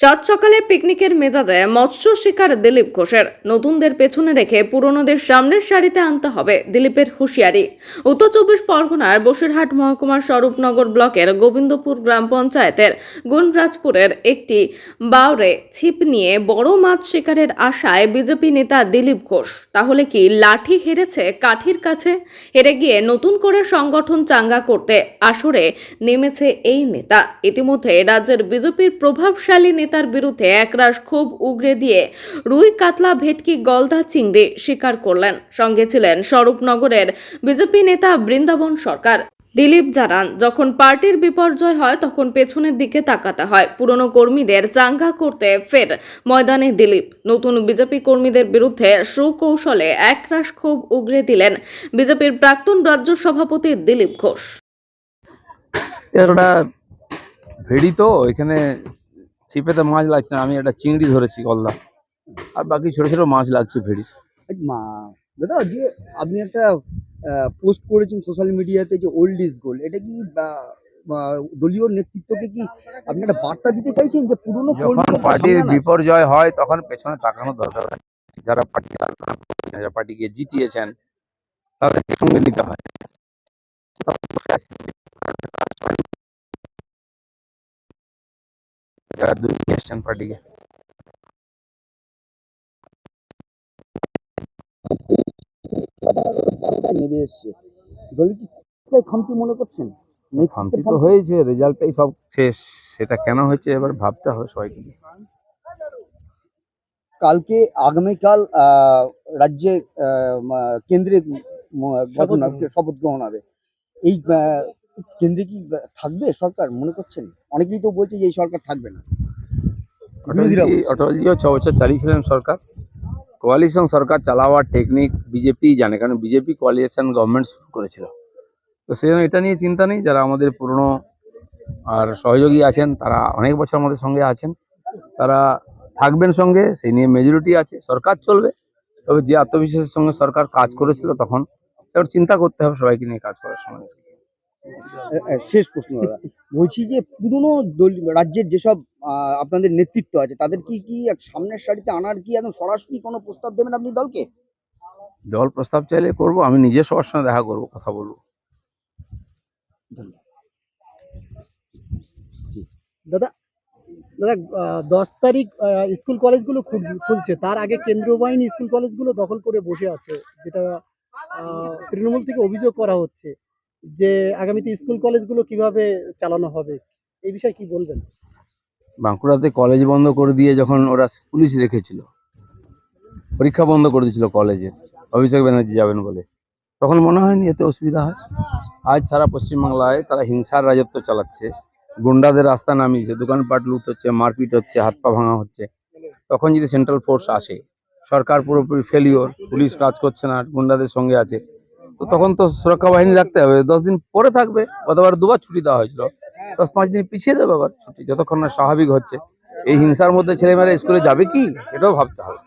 চাঁদ সকালে পিকনিকের মেজাজে মৎস্য শিকার দিলীপ ঘোষের। নতুনদের পেছনে রেখে পুরনোদের সামনের সারিতে আনতে হবে দিলীপের হুঁশিয়ারি। উত্তর চব্বিশ পরগনার বসিরহাট মহকুমার স্বরূপনগর ব্লকের গোবিন্দপুর গ্রাম পঞ্চায়েতের গুণরাজপুরের একটি বাউরে ছিপ নিয়ে বড় মাছ শিকারের আশায় বিজেপি নেতা দিলীপ ঘোষ। তাহলে কি লাঠি হেরেছে কাঠির কাছে? হেরে গিয়ে নতুন করে সংগঠন চাঙ্গা করতে আসরে নেমেছে এই নেতা। ইতিমধ্যে রাজ্যের বিজেপির প্রভাবশালী নেতার বিরুদ্ধে একরাশ ক্ষোভ উগরে দিয়ে রুই কাতলা ভেটকি গলদা চিংড়ি স্বীকার করলেন। সঙ্গে ছিলেন স্বরূপনগরের বিজেপি নেতা বৃন্দাবন সরকার। দিলীপ জানান, যখন পার্টির বিপর্যয় হয়, তখন পেছনের দিকে তাকাতে হয়। পুরনো কর্মীদের চাঙ্গা করতে ফের ময়দানে দিলীপ। নতুন বিজেপি কর্মীদের বিরুদ্ধে সুকৌশলে একরাশ ক্ষোভ উগরে দিলেন বিজেপির প্রাক্তন রাজ্য সভাপতি দিলীপ ঘোষ। একটা ভেড়ি তো এখানে ছিপেতে মাছ লাগছে না আমি একটা চিংড়ি ধরেছি গলদা আর বাকি ছোট ছোট মাছ লাগছে ভেড়ি মা দাদা যে আপনি একটা পোস্ট করেছেন সোশ্যাল মিডিয়াতে যে ওল্ড ইজ গোল্ড এটা কি দলীয় নেতৃত্বকে কি আপনি একটা বার্তা দিতে চাইছেন যে পুরনো যখন পার্টির বিপর্যয় হয় তখন পেছনে তাকানো দরকার হয়। যারা পার্টি যারা পার্টিকে জিতিয়েছেন তাদের সঙ্গে নিতে হয়। যারা দূর নিয়ে এসছেন পার্টিকে নেমে এসছে দল কি খামতি মনে করছেন শান্তি তো হয়েছে রেজাল্টটাই সব শেষ সেটা কেন হয়েছে এবার ভাবতে হবে সবাইকে কালকে আগামীকাল আহ, রাজ্যে কেন্দ্রে শপথ গ্রহণ হবে এই আহ, কেন্দ্রে কি থাকবে সরকার? মনে করছেন? অনেকেই তো বলছে যে এই সরকার থাকবে না। অটলজিও ছ বছর চালিয়েছিলেন সরকার। কোয়ালিশন সরকার চালাবার টেকনিক বিজেপি জানে কারণ বিজেপি কোয়ালিশন গভর্নমেন্ট শুরু করেছিল। তো সেই জন্য এটা নিয়ে চিন্তা নেই যারা আমাদের পুরনো আর সহযোগী আছেন তারা অনেক বছর আমাদের সঙ্গে আছেন। তারা থাকবেন সঙ্গে সেই নিয়ে মেজরিটি আছে। সরকার চলবে তবে যে আত্মবিশ্বাসের সঙ্গে সরকার কাজ করেছিল তখন এবার চিন্তা করতে হবে সবাইকে নিয়ে কাজ করার সময় শেষ প্রশ্ন দাদা। বলছি যে পুরনো রাজ্যের যেসব আপনাদের নেতৃত্ব আছে তাদের কি কি এক সামনের সারিতে আনার কি একদম সরাসরি কোনো প্রস্তাব দেবেন আপনি দলকে? দল প্রস্তাব চাইলে করব আমি নিজে সবার সঙ্গে দেখা করব কথা বলব। দাদা দাদা দশ তারিখ স্কুল কলেজগুলো খুল- খুলছে তার আগে কেন্দ্রীয় বাহিনী স্কুল কলেজগুলো দখল করে বসে আছে যেটা তৃণমূল থেকে অভিযোগ করা হচ্ছে। যে আগামীতে স্কুল কলেজগুলো কীভাবে চালানো হবে, এই বিষয়ে কি বলবেন? বাঁকুড়াতে কলেজ বন্ধ করে দিয়ে যখন ওরা পুলিশ রেখেছিল, পরীক্ষা বন্ধ করে দিয়েছিল কলেজের, অভিষেক ব্যানার্জি যাবেন বলে, তখন মনে হয়নি এতে অসুবিধা হয়? আজ সারা পশ্চিমবাংলায় তারা হিংসার রাজত্ব চালাচ্ছে, গুন্ডাদের রাস্তা নামিয়েছে, দোকানপাট লুট হচ্ছে, মারপিট হচ্ছে, হাত পা ভাঙা হচ্ছে। তখন যদি সেন্ট্রাল ফোর্স আসে, সরকার পুরোপুরি ফেলিওর পুলিশ কাজ করছে না, গুন্ডাদের সঙ্গে আছে তো তখন তো সুরক্ষা বাহিনী রাখতে হবে। দশ দিন পরে থাকবে, গতবার দুবার ছুটি দেওয়া হয়েছিল। দশ পাঁচ দিন পিছিয়ে দেবে আবার ছুটি, যতক্ষণ না স্বাভাবিক হচ্ছে। এই হিংসার মধ্যে ছেলেমেয়েরা স্কুলে যাবে কি? এটাও ভাবতে হবে।